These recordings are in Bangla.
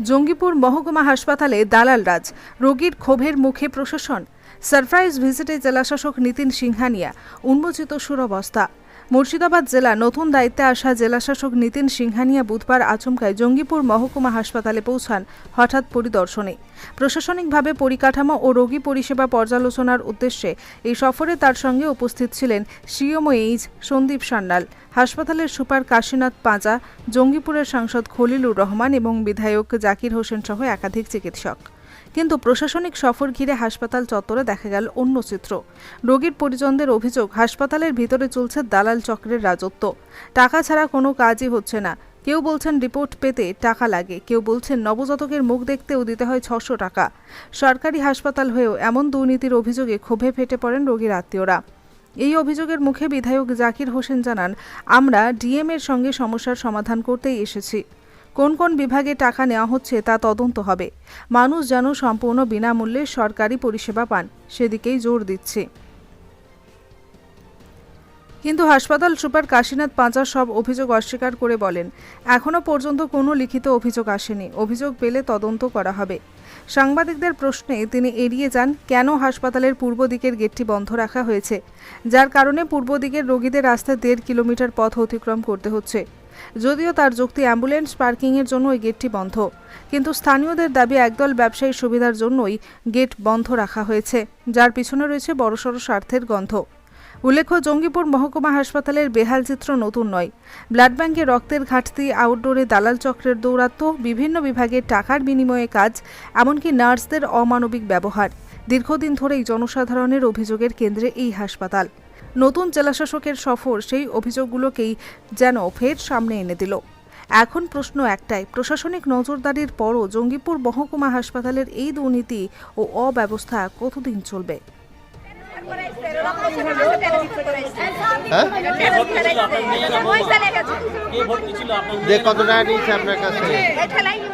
জঙ্গিপুর মহকুমা হাসপাতালে দালাল রাজ, রোগীর ক্ষোভের মুখে প্রশাসন। সারপ্রাইজ ভিজিটে জেলাশাসক নীতিন সিংহানিয়া, উন্মোচিত সুরবস্থা। মুর্শিদাবাদ জেলা নতুন দায়িত্বে আসা জেলাশাসক নীতিন সিংহানিয়া বুধবার আচমকায় জঙ্গিপুর মহকুমা হাসপাতালে পৌঁছান হঠাৎ পরিদর্শনে। প্রশাসনিকভাবে পরিকাঠামো ও রোগী পরিষেবা পর্যালোচনার উদ্দেশ্যে এই সফরে তার সঙ্গে উপস্থিত ছিলেন সিএমওএইচ সন্দীপ সান্যাল, হাসপাতালের সুপার কাশীনাথ পাঁজা, জঙ্গিপুরের সাংসদ খলিলুর রহমান এবং বিধায়ক জাকির হোসেন সহ একাধিক চিকিৎসক। কিন্তু প্রশাসনিক সফর ঘিরে হাসপাতাল চত্বরে দেখা গেল অন্য চিত্র। রোগীর পরিজনদের অভিযোগ, হাসপাতালের ভিতরে চলছে দালাল চক্রের রাজত্ব। টাকা ছাড়া কোনো কাজই হচ্ছে না। কেউ বলছেন রিপোর্ট পেতে টাকা লাগে, কেউ বলছেন নবজাতকের মুখ দেখতেও দিতে হয় ছশো টাকা। সরকারি হাসপাতাল হয়েও এমন দুর্নীতির অভিযোগে ক্ষোভে ফেটে পড়েন রোগীর আত্মীয়রা। এই অভিযোগের মুখে বিধায়ক জাকির হোসেন জানান, আমরা ডিএম এর সঙ্গে সমস্যার সমাধান করতেই এসেছি। কোন কোন বিভাগে টাকা নেওয়া হচ্ছে তা তদন্ত হবে। মানুষ যেন সম্পূর্ণ বিনামূল্যে সরকারি পরিষেবা পান, সেদিকেই জোর দিচ্ছে। কিন্তু হাসপাতাল সুপার কাশীনাথ পাঁচা সব অভিযোগ অস্বীকার করে বলেন এখনও পর্যন্ত কোনো লিখিত অভিযোগ আসেনি। অভিযোগ পেলে তদন্ত করা হবে। সাংবাদিকদের প্রশ্নে তিনি এড়িয়ে যান, কেন হাসপাতালের পূর্ব দিকের গেটটি বন্ধ রাখা হয়েছে? যার কারণে পূর্ব দিকের রোগীদের রাস্তায় দেড় কিলোমিটার পথ অতিক্রম করতে হচ্ছে। যদিও তার যুক্তি অ্যাম্বুলেন্স পার্কিংয়ের জন্য ওই গেটটি বন্ধ। কিন্তু স্থানীয়দের দাবি, একদল ব্যবসায়ী সুবিধার জন্যই গেট বন্ধ রাখা হয়েছে, যার পিছনে রয়েছে বড়সড় স্বার্থের গন্ধ। উল্লেখ্য, জঙ্গিপুর মহকুমা হাসপাতালের বেহাল চিত্র নতুন নয়। ব্লাড ব্যাংকে রক্তের ঘাটতি, আউটডোরে দালাল চক্রের দৌরাত্ম্য বিভিন্ন বিভাগে টাকার বিনিময়ে কাজ, এমনকি নার্সদের অমানবিক ব্যবহার। দীর্ঘদিন ধরেই জনসাধারণের অভিযোগের কেন্দ্রে এই হাসপাতাল। নতুন জেলাশাসকের সফর সেই অভিযোগগুলোকেই যেন ফের সামনে এনে দিল। এখন প্রশ্ন একটাই প্রশাসনিক নজরদারির পরও জঙ্গিপুর মহকুমা হাসপাতালের এই দুর্নীতি ও অব্যবস্থা কতদিন চলবে? যে কত টাকা নিয়েছে আপনার কাছে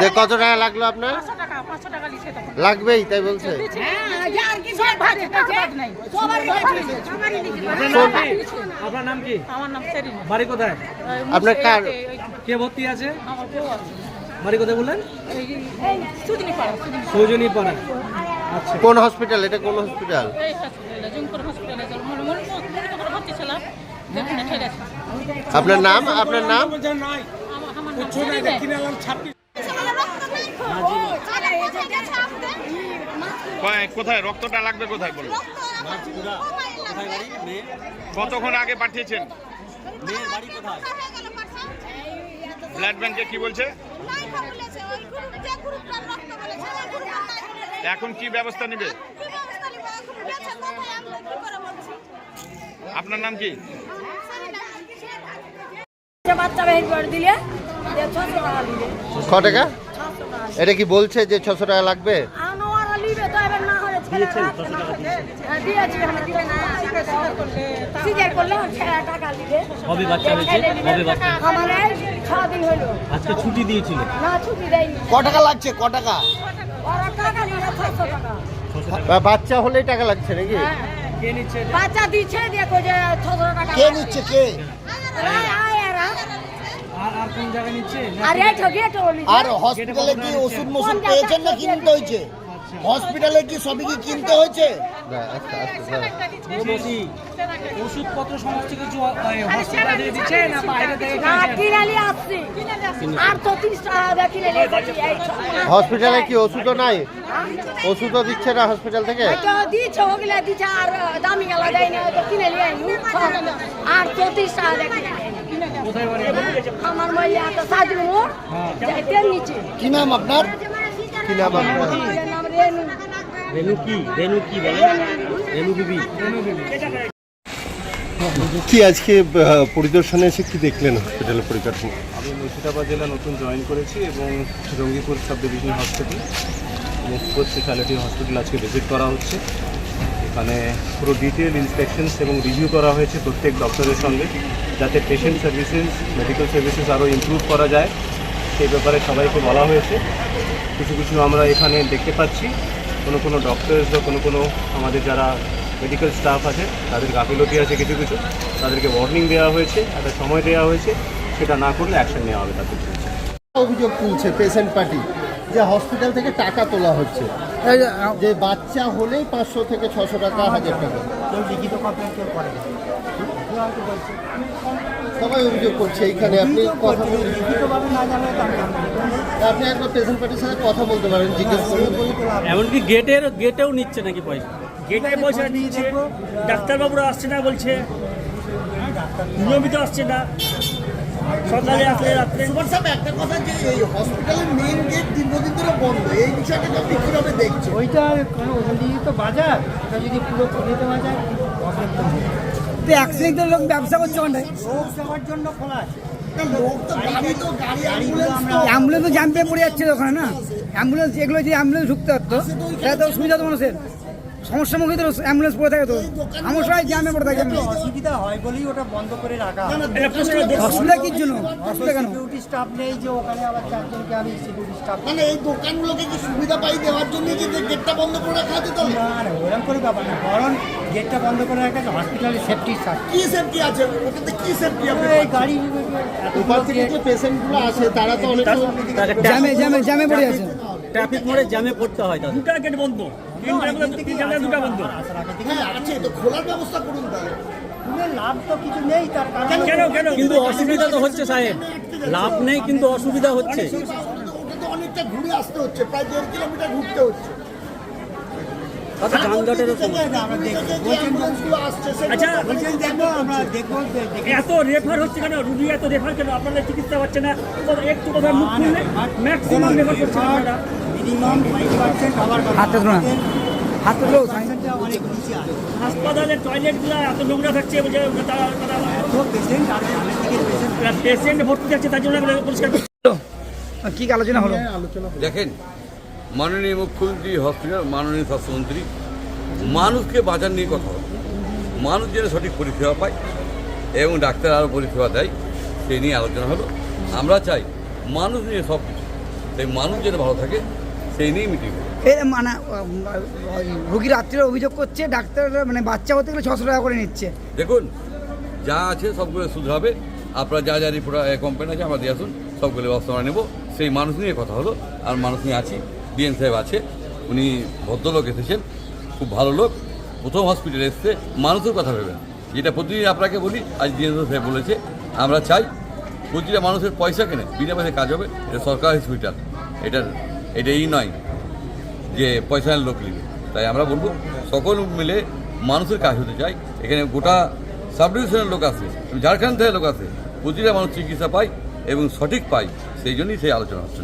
যে কত টাকা লাগল আপনার? লাগবেই তাই বলছে। আপনার নাম কি? আমার নাম বাড়ি কোথায়? আপনার কার? কে ভর্তি আছে? বাড়ি কোথায় বললেন? সৌজনী পাড়া আচ্ছা। কোন হসপিটাল এটা কোন হসপিটাল আপনার নাম? আপনার নাম? কোথায়? রক্তটা লাগবে কোথায় বলুন? কতক্ষণ আগে পাঠিয়েছেন? ব্লাড ব্যাংকে কি বলছে? এখন কি ব্যবস্থা নেবে? আপনার নাম কি? বাচ্চা বের করে দিলে। ক টাকা এটা কি বলছে যে ছশো টাকা লাগবে হলে হ্যাঁ, হলো আজকে ছুটি দিয়েছিল ক টাকা লাগছে ক টাকা বাচ্চা হলেই টাকা লাগছে নাকি বাচ্চা দিচ্ছে দেখো যে ছশো টাকা কে নিচ্ছে কে। আর আর কোন জায়গায় নিচ্ছে? আর এই ঠকে টলি আর হসপিটালে কি ওষুধ মশুদ পেয়েছেন না কিনতে হয়েছে? হসপিটালে কি সবই কি কিনতে হয়েছে? না, আচ্ছা আচ্ছা দাঁড়াও। বলছি ওষুধপত্র সমস্ত কিছু হসপিটাল দিয়ে দিচ্ছে না বাইরে থেকে না কিনছে? কিনে নিয়ে আসছি। আর তো টাকা কিনে নিয়ে এসেছি এই ছ- হসপিটালে কি ওষুধও নাই? ওষুধও দিচ্ছে না হসপিটাল থেকে? দিচ্ছে ওগুলা দিচ্ছে আর দামি গেলা দেয় না কিনে নিয়ে আর চৌত্রিশ টাকা কিনে আমার মাইয়া তো সাজু মোড় যাইতে নিচে কি নাম আপনার? কি নাম আপনার? নাম রেনু রেনু কি রেনু কি বলে। রেনু বিবি রেনু বিবি কি আজকে পরিদর্শনে এসে কি দেখলেন হসপিটালের পরিকাঠামো আমি মুর্শিদাবাদ জেলা নতুন জয়েন করেছি এবং রঙ্গিপুর সাব ডিভিশন হসপিটাল এবং সুপার স্পেশালিটি হসপিটাল আজকে ভিজিট করা হচ্ছে। এখানে পুরো ডিটেল ইন্সপেকশনস এবং রিভিউ করা হয়েছে প্রত্যেক ডক্টরের সঙ্গে, যাতে পেশেন্ট সার্ভিসেস মেডিকেল সার্ভিসেস আরও ইমপ্রুভ করা যায়। সেই ব্যাপারে সবাইকে বলা হয়েছে। কিছু কিছু আমরা এখানে দেখতে পাচ্ছি। কোনো কোনো ডক্টরস বা কোনো কোনো আমাদের যারা মেডিকেল স্টাফ আছে, তাদের গাফিলতি আছে কিছু কিছু। তাদেরকে ওয়ার্নিং দেওয়া হয়েছে, একটা সময় দেওয়া হয়েছে। সেটা না করলে অ্যাকশন নেওয়া হবে তাদের অভিযোগ তুলছে পেশেন্ট পার্টি যে হসপিটাল থেকে টাকা তোলা হচ্ছে। যে বাচ্চা হলেই পাঁচশো থেকে ছশো টাকা হাজার টাকা। সবাই অভিযোগ করছে এইখানে আপনি কথা আপনি একবার পেশেন্ট পার্টির সাথে কথা বলতে পারেন জিজ্ঞেস করুন। এমনকি গেটের গেটেও নিচ্ছে নাকি পয়সা? গেটে পয়সা নিচ্ছে ডাক্তারবাবুরা আসছে না বলছে নিয়মিত আসছে না। সকালে আসলে রাত্রে সুপার সাহেব একটা কথা যে এই হসপিটালের মেইন গেট দীর্ঘদিন ধরে বন্ধ এই বিষয়টাকে আপনি কীভাবে দেখছেন? ওইটা ওখান দিয়ে তো বাজার ওটা যদি পুরো খুলে দেওয়া যায় অ্যাক্সিডেন্টের লোক ব্যবসা করছে ওখানে লোক যাওয়ার জন্য খোলা আছে। তো তো অ্যাম্বুলেন্স তো পড়ে যাচ্ছে তো ওখানে না? অ্যাম্বুলেন্স এগুলো যে অ্যাম্বুলেন্স ঢুকতে পারতো এটা তো সুবিধা তো মানুষের। সমস্যার মুখে তো অ্যাম্বুলেন্স পড়ে থাকে তো। আমার সবাই জ্যামে পড়ে থাকে। অসুবিধা হয় বলেই ওটা বন্ধ করে রাখা অসুবিধা কি জন্য? অসুবিধা কেন? সিকিউরিটি স্টাফ নেই যে ওখানে আবার চারজনকে আমি সিকিউরিটি স্টাফ মানে এই দোকানগুলোকে কি সুবিধা পাই দেওয়ার জন্য কি গেটটা বন্ধ করে রাখা আছে তাহলে? না না ওরকম করে ব্যাপার না। বরং গেটটা বন্ধ করে রাখা হসপিটালের সেফটি কি সেফটি আছে? ওটাতে কি সেফটি আপনি এই গাড়ি ওপার থেকে যে পেশেন্টগুলো আসে তারা তো অনেক জ্যামে জ্যামে জ্যামে পড়ে আছে। ট্রাফিক মোড়ে জ্যামে পড়তে হয় তাহলে দুটা গেট বন্ধ। দুটা বন্ধ। হ্যাঁ আছে তো খোলার ব্যবস্থা করুন তাহলে। লাভ তো কিছু নেই তার কারণ কেন কেন কিন্তু অসুবিধা তো হচ্ছে সাহেব। লাভ নেই কিন্তু অসুবিধা হচ্ছে। অনেকটা ঘুরে আসতে হচ্ছে প্রায় দেড় কিলোমিটার ঘুরতে হচ্ছে। কত যানজটের আচ্ছা এত রেফার হচ্ছে কেন? রুগী এত রেফার কেন? আপনাদের চিকিৎসা পাচ্ছে না। একটু মুখ খুললে ম্যাক্সিমাম রেফার করছে আপনারা। মিনিমাম হাত হাসপাতালের টয়লেটগুলো এত নোংরা থাকছে বলছে পেশেন্ট ভর্তি যাচ্ছে তার জন্য পরিষ্কার কি আলোচনা হলো? দেখেন মাননীয় মুখ্যমন্ত্রী হসপিটাল মাননীয় স্বাস্থ্যমন্ত্রী মানুষকে বাঁচার নিয়ে কথা হবে মানুষ যেন সঠিক পরিষেবা পায় এবং ডাক্তার আরও পরিষেবা দেয় সেই নিয়ে আলোচনা হলো। আমরা চাই মানুষ নিয়ে সব কিছু। তাই মানুষ যেন ভালো থাকে সেই নিয়েই মিটিং মানে রোগীর আত্মীয় অভিযোগ করছে ডাক্তার মানে বাচ্চা হতে গেলে ছশো টাকা করে নিচ্ছে। দেখুন যা আছে সবগুলো শুধরাবে। আপনারা যা যা রিপোর্ট কমপ্লেন আছে আমরা দিয়ে আসুন সবগুলো ব্যবস্থা নেব। সেই মানুষ নিয়ে কথা হলো আর মানুষ নিয়ে আছি। বিএন সাহেব আছে, উনি ভদ্রলোক এসেছেন, খুব ভালো লোক, প্রথম হসপিটালে এসছে, মানুষের কথা ভেবেন যেটা প্রতিদিন আপনাকে বলি, আজ ডিএন সাহেব বলেছে, আমরা চাই প্রতিটা মানুষের পয়সা কেনে, বিনা পয়সায় কাজ হবে, এটা সরকারি হসপিটাল এটার, এটা এই নয় যে পয়সার লোক নেবে। তাই আমরা বলব, সকল মিলে মানুষের কাজ হতে চাই, এখানে গোটা সাব ডিভিশনের লোক আছে, ঝাড়খণ্ড থেকে লোক আছে, প্রতিটা মানুষ চিকিৎসা পায় এবং সঠিক পায়, সেই জন্যই সেই আলোচনা হচ্ছে।